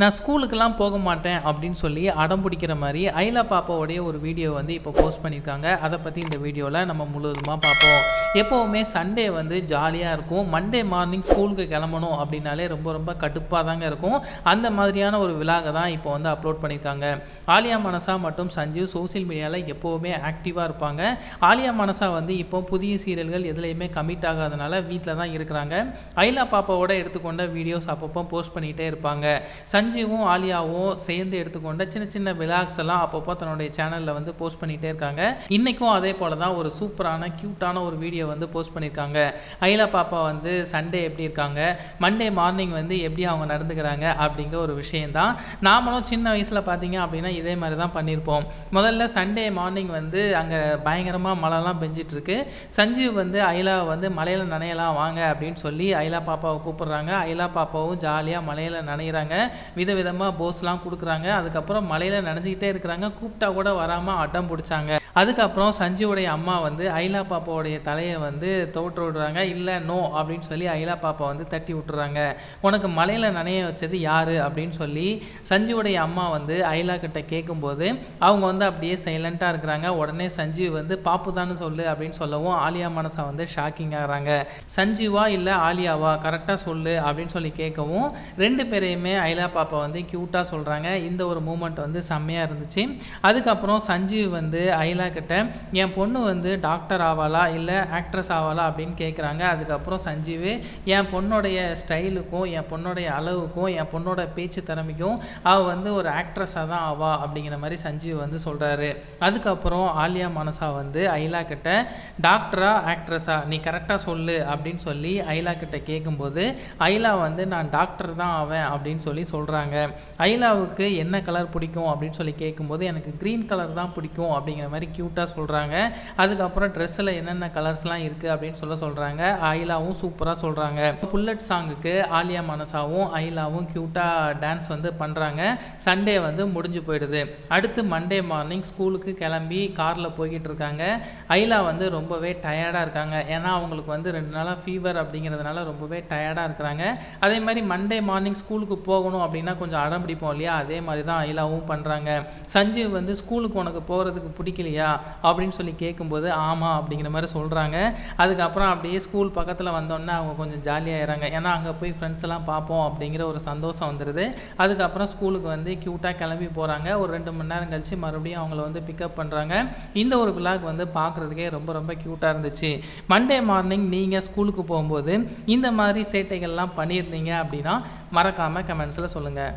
நான் ஸ்கூலுக்கெல்லாம் போக மாட்டேன் அப்படின்னு சொல்லி அடம் பிடிக்கிற மாதிரி ஐலா பாப்பாவுடைய ஒரு வீடியோ வந்து இப்போ போஸ்ட் பண்ணியிருக்காங்க. அதை பற்றி இந்த வீடியோவில் நம்ம முழுவதுமாக பார்ப்போம். எப்போவுமே சண்டே வந்து ஜாலியாக இருக்கும். மண்டே மார்னிங் ஸ்கூலுக்கு கிளம்பணும் அப்படின்னாலே ரொம்ப ரொம்ப கடுப்பாக தாங்க இருக்கும். அந்த மாதிரியான ஒரு விழாக தான் இப்போ வந்து அப்லோட் பண்ணியிருக்காங்க. ஆலியா மனசா மற்றும் சஞ்சீவ் சோஷியல் மீடியாவில் எப்போவுமே ஆக்டிவாக இருப்பாங்க. ஆலியா மனசா வந்து இப்போ புதிய சீரியல்கள் எதுலேயுமே கமிட் ஆகாதனால வீட்டில் தான் இருக்கிறாங்க. ஐலா பாப்பாவோட எடுத்துக்கொண்ட வீடியோஸ் அப்பப்போ போஸ்ட் பண்ணிகிட்டே இருப்பாங்க. சஞ்சீவும் ஆலியாவும் சேர்ந்து எடுத்துக்கொண்ட சின்ன சின்ன விலாக்ஸ் எல்லாம் அப்பப்போ தன்னுடைய சேனலில் வந்து போஸ்ட் பண்ணிகிட்டே இருக்காங்க. இன்றைக்கும் அதே போல் தான் ஒரு சூப்பரான க்யூட்டான ஒரு வீடியோ வந்து போஸ்ட் பண்ணியிருக்காங்க. ஐலா பாப்பா வந்து சண்டே எப்படி இருக்காங்க? மண்டே மார்னிங் வந்து எப்படி அவங்க நடந்துக்கிறாங்க? அப்படிங்கிற ஒரு விஷயந்தான் நாமளும் சின்ன வயசில் பார்த்தீங்க அப்படின்னா இதே மாதிரி தான் பண்ணியிருப்போம். முதல்ல சண்டே மார்னிங் வந்து அங்கே பயங்கரமாக மழைலாம் பெஞ்சிட்ருக்கு. சஞ்சீவ் வந்து ஐலா வந்து மலையில் நனையலாம் வாங்க அப்படின்னு சொல்லி ஐலா பாப்பாவை கூப்பிட்றாங்க. ஐலா பாப்பாவும் ஜாலியாக மலையில் நனைகிறாங்க விதவிதமாக போஸ்லாம் கொடுக்குறாங்க. அதுக்கப்புறம் மலையில் நனைஞ்சிக்கிட்டே இருக்கிறாங்க. கூப்பிட்டா கூட வராமல் அடம் பிடிச்சாங்க. அதுக்கப்புறம் சஞ்சுவுடைய அம்மா வந்து ஐலா பாப்பாவுடைய தலையை வந்து தோற்று விடுறாங்க. இல்லை நோ அப்படின்னு சொல்லி ஐலா பாப்பா வந்து தட்டி விட்டுறாங்க. உனக்கு மலையில் நனைய வச்சது யார்? அப்படின்னு சொல்லி சஞ்சுவுடைய அம்மா வந்து ஐலா கிட்ட கேட்கும்போது அவங்க வந்து அப்படியே சைலண்ட்டாக இருக்கிறாங்க. உடனே சஞ்சீவ் வந்து பாப்பு தானு சொல்லு அப்படின்னு சொல்லவும் ஆலியா மனசா வந்து ஷாக்கிங் ஆகிறாங்க. சஞ்சீவா இல்லை ஆலியாவா? கரெக்டாக சொல்லு அப்படின்னு சொல்லி கேட்கவும் ரெண்டு பேரையுமே ஐலா பாப்பா வந்து க்யூட்டாக சொல்கிறாங்க இந்த ஒரு மூமெண்ட் வந்து செம்மையாக இருந்துச்சு. அதுக்கப்புறம் சஞ்சீவ் வந்து ஐலா கிட்ட என் பொண்ணு வந்து டாக்டர் ஆவாளா? இல்லை ஆக்ட்ரஸ் ஆவாளா? அப்படின்னு கேட்குறாங்க அதுக்கப்புறம் சஞ்சீவ் என் பொண்ணுடைய ஸ்டைலுக்கும் என் பொண்ணோடைய அளவுக்கும் என் பொண்ணோட பேச்சு திறமைக்கும் அவள் வந்து ஒரு ஆக்ட்ரஸாக தான் ஆவா? அப்படிங்கிற மாதிரி சஞ்சீவ் வந்து சொல்கிறாரு அதுக்கப்புறம் ஆலியா மனசா வந்து ஐலா கிட்ட டாக்டரா ஆக்ட்ரஸா நீ கரெக்டாக சொல்லு. அப்படின்னு சொல்லி ஐலா கிட்ட கேட்கும்போது ஐலா வந்து நான் டாக்டர் தான் ஆவேன். அப்படின்னு சொல்லி சொல்கிறாங்க ஐலாவுக்கு என்ன கலர் பிடிக்கும் அப்படின்னு சொல்லி கேட்கும்போது எனக்கு க்ரீன் கலர் தான் பிடிக்கும். அப்படிங்கிற மாதிரி க்யூட்டாக சொல்கிறாங்க அதுக்கப்புறம் ட்ரெஸ்ஸில் என்னென்ன கலர்ஸ்லாம் இருக்குது அப்படின்னு சொல்ல சொல்கிறாங்க ஐலாவும் சூப்பராக சொல்கிறாங்க புல்லட் சாங்குக்கு ஆலியா மனசாவும் ஐலாவும் க்யூட்டாக டான்ஸ் வந்து பண்ணுறாங்க சண்டே வந்து முடிஞ்சு போயிடுது. அடுத்து மண்டே மார்னிங் ஸ்கூலுக்கு கிளம்பி காரில் போய்கிட்டு இருக்காங்க. ஐலா வந்து ரொம்பவே டயர்டாக இருக்காங்க. ஏன்னா அவங்களுக்கு வந்து ரெண்டு நாளாக ஃபீவர் அப்படிங்கிறதுனால ரொம்பவே டயர்டாக இருக்கிறாங்க. அதே மாதிரி மண்டே மார்னிங் ஸ்கூலுக்கு போகணும் அப்படின்னா கொஞ்சம் அடம் பிடிப்போம் இல்லையா? அதே மாதிரி தான் ஐலாவும் பண்ணுறாங்க சஞ்சீவ் வந்து ஸ்கூலுக்கு உனக்கு போகிறதுக்கு பிடிக்கலையா? அப்படின்னு சொல்லி கேட்கும்போது ஆமாம் அப்படிங்கிற மாதிரி சொல்கிறாங்க அதுக்கப்புறம் அப்படியே ஸ்கூல் பக்கத்தில் வந்தோடனே அவங்க கொஞ்சம் ஜாலியாகிறாங்க ஏன்னா அங்கே போய் ஃப்ரெண்ட்ஸ் எல்லாம் பார்ப்போம் அப்படிங்கிற ஒரு சந்தோஷம் வந்துடுது அதுக்கப்புறம் ஸ்கூலுக்கு வந்து க்யூட்டாக கிளம்பி போகிறாங்க ஒரு ரெண்டு மணி நேரம் கழித்து மறுபடியும் அவங்கள வந்து பிக்கப் பண்ணுறாங்க இந்த ஒரு விழாக் வந்து பார்க்குறதுக்கே ரொம்ப ரொம்ப க்யூட்டாக இருந்துச்சு. மண்டே மார்னிங் நீங்கள் ஸ்கூலுக்கு போகும்போது இந்த மாதிரி சேட்டைகள்லாம் பண்ணியிருந்தீங்க அப்படின்னா மறக்காமல் கமெண்ட்ஸில் சொல்லுங்கள்